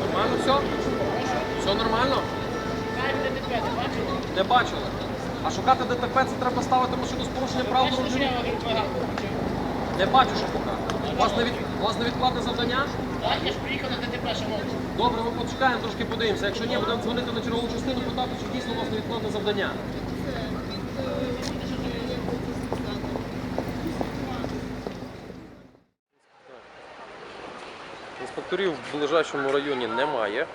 Нормально все? Все нормально? Не бачили. А шукати ДТП це треба ставити машину з порушенням правил дорожнього руху? Не бачу, що поки. У вас, невід... У вас невідкладне завдання? Так, я ж приїхав на ДТП, шановні. Добре, ми почекаємо, трошки подивимося. Якщо ні, будемо дзвонити на чергову частину, питати, чи дійсно у вас невідкладне завдання. Інспекторів в ближайшому районі немає.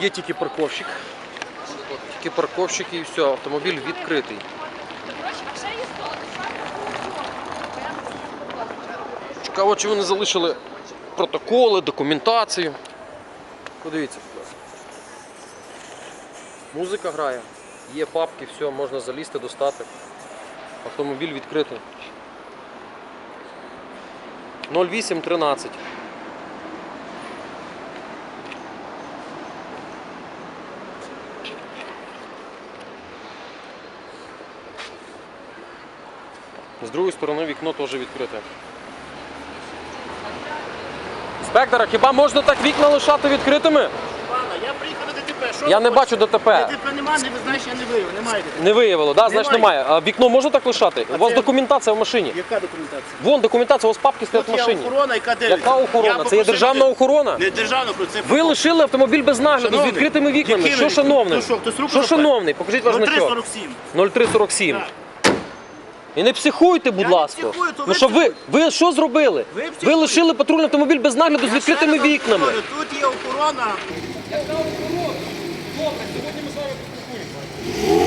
Є тільки парковщик. Тільки парковщик і все, автомобіль відкритий. Цікаво, чи вони залишили протоколи, документацію. Подивіться. Музика грає, є папки, все, можна залізти, достати. Автомобіль відкритий. 0813. З другої сторони вікно теж відкрите. Спектора, хіба можна так вікна лишати відкритими? Пана, я приїхав на ДТП. Що Я не бачу ДТП. ДТП немає, не ви знаєте, я не виявив, немає ДТП. Не виявило, да? значить Немає. А вікно можна так лишати? У вас це- документація в машині. Яка документація? Вон документація, у вас папки стоять в Тут є машині. охорона, яка дивиться. Яка охорона? Це є попросив державна людей- охорона? Не державна охорона, це Ви лишили автомобіль без нагляду з Шановний, відкритими вікнами. Що вікнами? шановний? Ну що, хтось руку Що напе? шановний? Покажіть ваш значок. 0347. 0347. Так. І не психуйте, будь Я не ласка. психую, то ну ви що ви, ви що зробили? Ви Ви психуєте. лишили патрульний автомобіль без нагляду з відкритими ще раз вікнами. говорю, Тут є охорона. Яка охорона? Добре, сьогодні ми з вами поспілкуємося.